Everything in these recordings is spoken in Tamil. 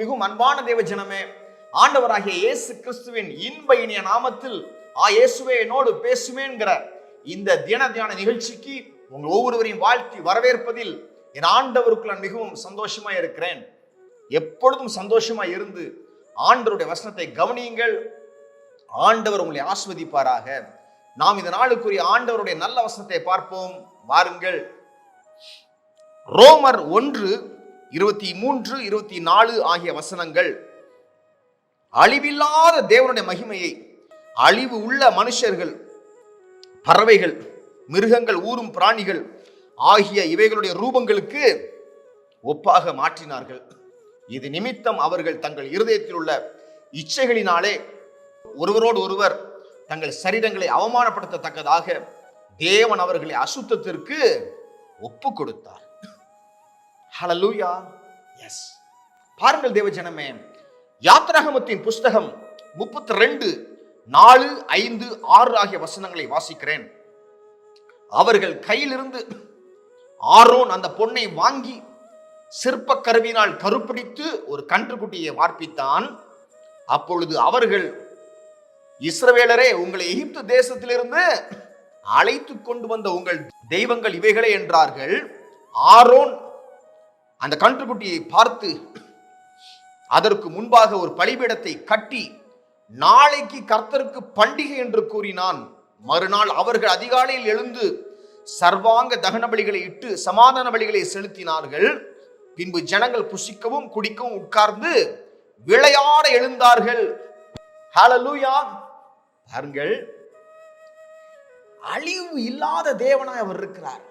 மிகவும் அன்பான தேவ ஜனமே ஆண்டவராகிய இயேசு கிறிஸ்துவின் இன்ப இனிய நாமத்தில் ஆ இயேசுவே என்னோடு பேசுவேங்கிற இந்த தின தியான நிகழ்ச்சிக்கு உங்கள் ஒவ்வொருவரையும் வாழ்த்தி வரவேற்பதில் என் ஆண்டவருக்கு நான் மிகவும் சந்தோஷமா இருக்கிறேன். எப்பொழுதும் சந்தோஷமா இருந்து ஆண்டவருடைய வசனத்தை கவனியுங்கள். ஆண்டவர் உங்களை ஆஸ்வதிப்பாராக. நாம் இந்த நாளுக்குரிய ஆண்டவருடைய நல்ல வசனத்தை பார்ப்போம். வாருங்கள். ரோமர் ஒன்று இருபத்தி மூன்று இருபத்தி நாலு ஆகிய வசனங்கள். அழிவில்லாத தேவனுடைய மகிமையை அழிவு உள்ள மனுஷர்கள் பறவைகள் மிருகங்கள் ஊரும் பிராணிகள் ஆகிய இவைகளுடைய ரூபங்களுக்கு ஒப்பாக மாற்றினார்கள். இது நிமித்தம் அவர்கள் தங்கள் இருதயத்தில் உள்ள இச்சைகளினாலே ஒருவரோடு ஒருவர் தங்கள் சரீரங்களை அவமானப்படுத்தத்தக்கதாக தேவன் அவர்களை அசுத்தத்திற்கு ஒப்பு கொடுத்தார். ஹலலூயா எஸ் பாருங்கள் தேவஜனமே யாத்ராகமத்தின் புஸ்தகம் முப்பத்தி ரெண்டு நாலு ஐந்து ஆறு ஆகிய வசனங்களை வாசிக்கிறேன். அவர்கள் கையிலிருந்து ஆரோன் அந்த பொன்னை வாங்கி சிற்ப கருவினால் கருப்பிடித்து ஒரு கன்றுக்குட்டியை வார்ப்பித்தான். அப்பொழுது அவர்கள் இஸ்ரவேலரே உங்களை எகிப்து தேசத்திலிருந்து அழைத்து கொண்டு வந்த உங்கள் தெய்வங்கள் இவைகளே என்றார்கள். ஆரோன் அந்த கன்றுக்குட்டியை பார்த்து அதற்கு முன்பாக ஒரு பலிபீடத்தை கட்டி நாளைக்கு கர்த்தருக்கு பண்டிகை என்று கூறினான். மறுநாள் அவர்கள் அதிகாலையில் எழுந்து சர்வாங்க தகன பலிகளை இட்டு சமாதான பலிகளை செலுத்தினார்கள். பின்பு ஜனங்கள் புசிக்கவும் குடிக்கவும் உட்கார்ந்து விளையாட எழுந்தார்கள். ஹalleluya பாருங்கள் அழிவு இல்லாத தேவனாய் அவர் இருக்கிறார்.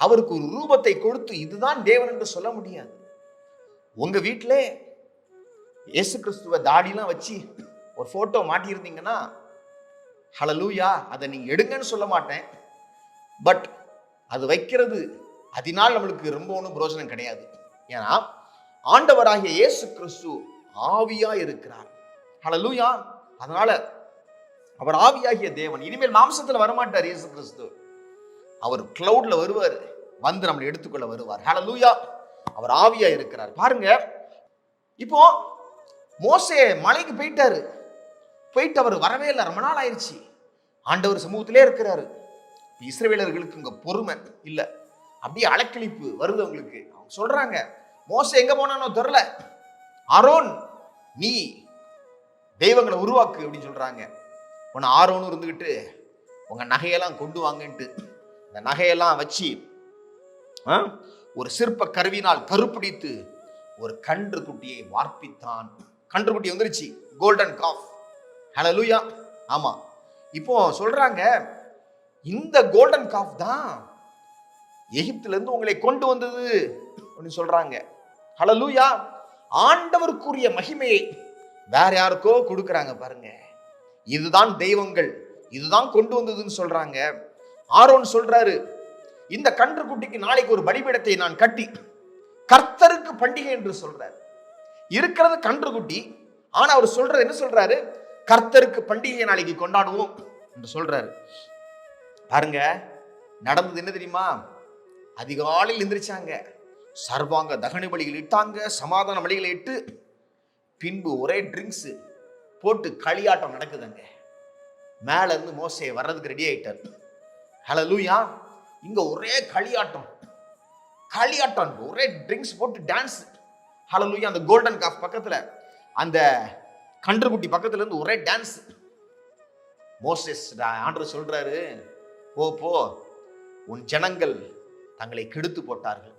அவருக்கு ஒரு ரூபத்தை கொடுத்து இதுதான் தேவன் என்று சொல்ல முடியாது. உங்க வீட்டிலே இயேசு கிறிஸ்துவ தாடிலாம் வச்சு ஒரு போட்டோ மாட்டியிருந்தீங்கன்னா ஹலலூயா அதை நீ எடுங்கன்னு சொல்ல மாட்டேன். பட் அது வைக்கிறது அதனால் நம்மளுக்கு ரொம்ப ஒன்றும் பிரோஜனம் கிடையாது. ஏன்னா ஆண்டவராகிய இயேசு கிறிஸ்து ஆவியா இருக்கிறார் ஹலலூயா அதனால அவர் ஆவியாகிய தேவன். இனிமேல் மாம்சத்தில் வரமாட்டார் இயேசு கிறிஸ்து. அவர் கிளவுட்ல வருவார். வந்து நம்மளை எடுத்துக்கொள்ள வருவார். ஹalleluya அவர் ஆவியா இருக்கிறார். பாருங்க. இப்போ மோசே மலைக்கு போயிட்டாரு. போயிட்டு அவர் வரவே இல்லை. ரொம்ப நாள் ஆயிடுச்சு. ஆண்டவர் சமூகத்திலே இருக்கிறாரு. இஸ்ரவேலர்களுக்கு இங்க பொறுமை இல்லை. அப்படியே அலக்களிப்பு வருது அவங்களுக்கு. அவங்க சொல்றாங்க மோசை எங்க போனானோ தெரில அரோன் நீ தெய்வங்களை உருவாக்கு அப்படின்னு சொல்றாங்க. உன்னை ஆரோன்னு இருந்துகிட்டு உங்க நகையெல்லாம் கொண்டு வாங்கன்ட்டு. இந்த நகையெல்லாம் வச்சு ஆ, ஒரு சிற்ப கருவினால் கருப்பிடித்து ஒரு கன்று குட்டியை வார்ப்பித்தான். கன்று குட்டி வந்துருச்சு கோல்டன் காஃப் லூயா ஆமா. இப்போ சொல்றாங்க இந்த கோல்டன் காஃப் தான் எகிப்துல இருந்து உங்களை கொண்டு வந்தது அப்படின்னு சொல்றாங்க. லூயா ஆண்டவருக்குரிய மகிமையை வேற யாருக்கோ கொடுக்குறாங்க பாருங்க. இதுதான் தெய்வங்கள் இதுதான் கொண்டு வந்ததுன்னு சொல்றாங்க. ஆரோன் சொல்றாரு இந்த கன்று குட்டிக்கு நாளைக்கு ஒரு பலிபீடத்தை நான் கட்டி கர்த்தருக்கு பண்டிகை என்று சொல்றாரு. இருக்கிறது கன்று குட்டி ஆனா அவர் சொல்றது என்ன சொல்றாரு? கர்த்தருக்கு பண்டிகை நாளைக்கு கொண்டாடுவோம் என்று சொல்றாரு. பாருங்க நடந்தது என்ன தெரியுமா? அதிகாலையில் எந்திரிச்சாங்க. சர்வாங்க தகனி பலிகள் இட்டாங்க சமாதான பலிகளை இட்டு பின்பு ஒரே ட்ரிங்க்ஸ் போட்டு களியாட்டம் நடக்குதுங்க. மேல இருந்து வர்றதுக்கு ரெடி ஆயிட்டார். ஹலோ லூயா இங்க ஒரே களியாட்டம். களியாட்டம் ஒரே ட்ரிங்க்ஸ் போட்டு டான்ஸ் ஹலோ லூயா அந்த கோல்டன் காஃப் பக்கத்துல அந்த கன்றுக்குட்டி பக்கத்துல இருந்து ஒரே டான்ஸ் மோசஸ் ஆண்டர் சொல்றாரு போ போ. உன் ஜனங்கள் தங்களை கெடுத்து போட்டார்கள்.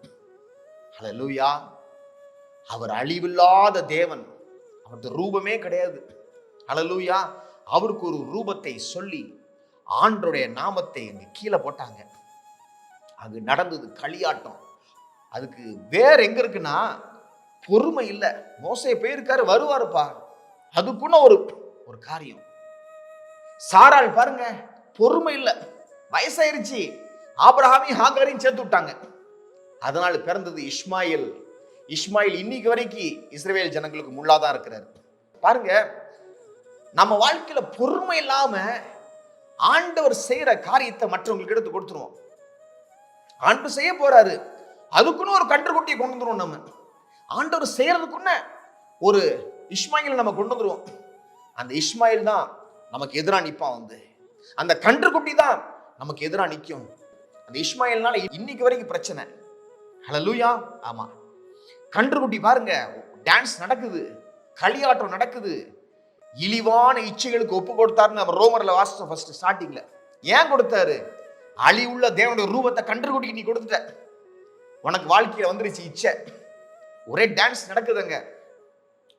ஹalleluya அவர் அழிவில்லாத தேவன். அவரது ரூபமே கிடையாது. ஹalleluya அவருக்கு ஒரு ரூபத்தை சொல்லி ஆண்டருடைய நாமத்தை இங்கே கீழே போட்டாங்க. அது நடந்தது களியாட்டம். அதுக்கு வேற எங்க இருக்குன்னா பொறுமை இல்லை. மோசையை போயிருக்காரு வருவாருப்பா. அதுக்குன்னு ஒரு ஒரு காரியம். சாரால் பாருங்க பொறுமை இல்லை. வயசாயிருச்சு. ஆபிரகாமையும் ஹாகாரையும் சேர்த்து விட்டாங்க. அதனால பிறந்தது இஸ்மாயில். இஸ்மாயில் இன்னைக்கு வரைக்கும் இஸ்ரேல் ஜனங்களுக்கு முள்ளாதான் இருக்கிறாரு. பாருங்க நம்ம வாழ்க்கையில பொறுமை இல்லாம ஆண்டவர் செய்யற காரியத்தை மற்றவங்களுக்கு எடுத்து கொடுத்துருவோம். ஆண்டவர் செய்ய போறாரு. அதுக்குன்னு ஒரு கன்றுக்குட்டியை கொண்டு வந்துருவோம் நம்ம. ஆண்டவர் செய்யறதுக்குன்னு ஒரு இஸ்மாயில் நம்ம கொண்டு வந்துருவோம். அந்த இஸ்மாயில் தான் நமக்கு எதிராக நிற்பான் வந்து. அந்த கன்றுக்குட்டி தான் நமக்கு எதிராக நிற்கும் அந்த இஸ்மாயில்னால இன்னைக்கு வரைக்கும் பிரச்சனை. ஹலலூயா ஆமா. கன்றுக்குட்டி பாருங்க டான்ஸ் நடக்குது. களியாட்டம் நடக்குது. இழிவான இச்சைகளுக்கு ஒப்பு கொடுத்தாருன்னு நம்ம ரோமர்ல வாசிச்சோம் ஃபர்ஸ்ட் ஸ்டார்டிங்ல ஏன் கொடுத்தாரு? அழிவுள்ள தேவனுடைய ரூபத்தை கன்றுக்குட்டிக்கு நீ கொடுத்துட்ட. உனக்கு வாழ்க்கையில வந்துருச்சு இச்சை. ஒரே டான்ஸ் நடக்குதுங்க.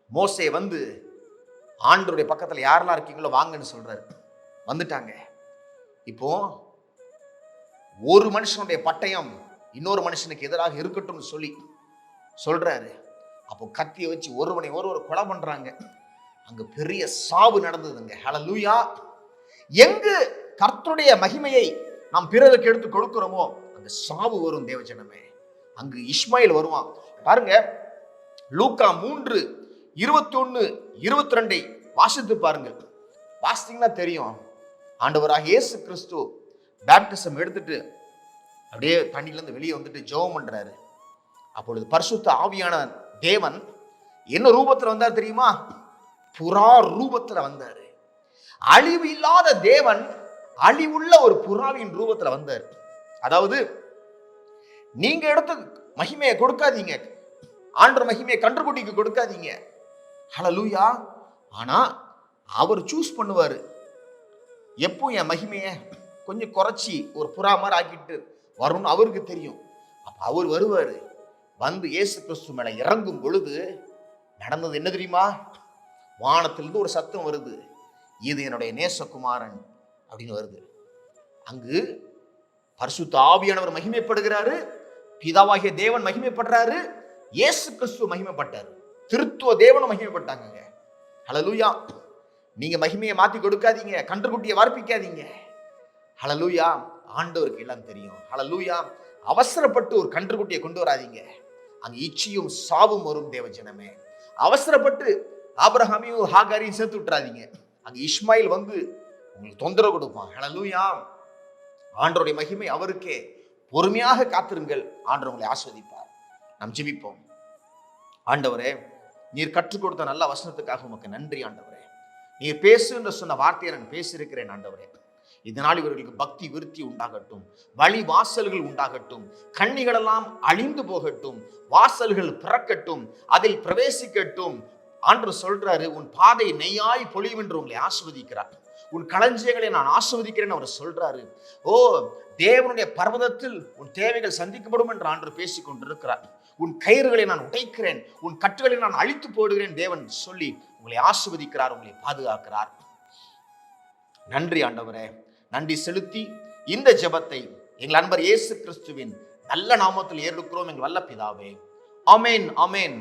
மோசே வந்து ஆண்டருடைய பக்கத்துல யாரெல்லாம் இருக்கீங்களோ வாங்கன்னு சொல்றாரு. வந்துட்டாங்க. இப்போ ஒரு மனுஷனுடைய பட்டயம் இன்னொரு மனுஷனுக்கு எதிராக இருக்கட்டும்னு சொல்லி சொல்றாரு. அப்போ கத்தியை வச்சு ஒருவனை ஒருவர் கொலை பண்றாங்க. அங்கு பெரிய சாவு நடந்ததுங்க. ஹலலூயா எங்கு கர்த்தருடைய மகிமையை நாம் பிறருக்கு எடுத்து கொடுக்கிறோமோ அங்க சாவு வரும் தேவஜனமே. அங்கு இஸ்மாயில் வருவான். பாருங்க லூக்கா மூன்று இருபத்தி ஒன்று இருபத்தி ரெண்டை வாசித்து பாருங்கள். வாசித்தீங்கன்னா தெரியும். ஆண்டவராக இயேசு கிறிஸ்து பேப்டிசம் எடுத்துட்டு அப்படியே தண்ணியிலேருந்து வெளியே வந்துட்டு ஜெபம் பண்றாரு. அப்பொழுது பரிசுத்த ஆவியான தேவன் என்ன ரூபத்தில் வந்தார் தெரியுமா? புறா ரூபத்தில் வந்தார். அழிவு இல்லாத தேவன் அழிவுள்ள ஒரு புறாவின் ரூபத்தில் வந்தார். அதாவது நீங்கள் எடுத்த மகிமையை கொடுக்காதீங்க. ஆண்டர் மகிமையை கன்றுக்குட்டிக்கு கொடுக்காதீங்க. ஹலலூயா ஆனால் அவர் சூஸ் பண்ணுவார். எப்போ என் மகிமையை கொஞ்சம் குறைச்சி ஒரு புறா மாதிரி ஆக்கிட்டு வரும்னு அவருக்கு தெரியும். அப்போ அவர் வருவார். வந்து இயேசு கிறிஸ்து மேலே இறங்கும் பொழுது நடந்தது என்ன தெரியுமா? வானத்திலிருந்து ஒரு சத்தம் வருது. இது என்னுடைய நேசகுமாரன் அப்படின்னு வருது. அங்கு பரிசுத்த ஆவியானவர் மகிமைப்படுகிறாரு. பிதாவாகிய தேவன் மகிமைப்படுறாரு. இயேசு கிறிஸ்துவ மகிமைப்பட்டார். திருத்துவ தேவனும் மகிமைப்பட்டாங்க ஹலலூயா நீங்க மகிமையை மாத்தி கொடுக்காதீங்க. கன்றுக்குட்டியை வார்ப்பிக்காதீங்க. ஹலலூயா ஆண்டவருக்கு எல்லாம் தெரியும். ஹலலூயா அவசரப்பட்டு ஒரு கன்றுக்குட்டியை கொண்டு வராதீங்க. அங்கே இச்சியும் சாவும் வரும் தேவ ஜனமே. அவசரப்பட்டு ஆப்ரஹாமையும் ஹாகாரையும் சேர்த்து விட்டுறாதீங்க. அங்கே இஸ்மாயில் வந்து உங்களுக்கு தொந்தரவு கொடுப்பான். ஹalleluya ஆண்டவருடைய மகிமை அவருக்கே. பொறுமையாக காத்திருங்கள். ஆண்டர் உங்களை ஆஸ்வதிப்பார். நாம் ஜெபிப்போம். ஆண்டவரே நீர் கற்றுக் கொடுத்த நல்ல வசனத்துக்காக உமக்கு நன்றி ஆண்டவரே. நீர் பேசு என்று சொன்ன வார்த்தையை நான் பேசியிருக்கிறேன் ஆண்டவரே. இதனால் இவர்களுக்கு பக்தி விருத்தி உண்டாகட்டும். வழி வாசல்கள் உண்டாகட்டும். கண்ணிகளெல்லாம் அழிந்து போகட்டும். வாசல்கள் பிறக்கட்டும். அதில் பிரவேசிக்கட்டும். ஆண்டு சொல்றாரு உன் பாதை நெய்யாய் பொழியும் என்று உங்களை ஆஸ்வதிக்கிறார் உன் களஞ்சியங்களை நான் ஆசிர்வதிக்கிறேன் அவர் சொல்றாரு. ஓ தேவனுடைய பர்வதத்தில் உன் தேவைகள் சந்திக்கப்படும் என்று ஆண்டு பேசிக் கொண்டிருக்கிறார். உன் கயிறுகளை நான் உடைக்கிறேன் உன் கட்டுகளை நான் அழித்து போடுகிறேன். தேவன் சொல்லி உங்களை ஆஸ்வதிக்கிறார் உங்களை பாதுகாக்கிறார். நன்றி ஆண்டவரே. நன்றி செலுத்தி இந்த ஜெபத்தை எங்கள் அன்பர் இயேசு கிறிஸ்துவின் நல்ல நாமத்தில் ஏறெடுக்கிறோம் எங்கள் வல்ல பிதாவே அமேன் அமேன்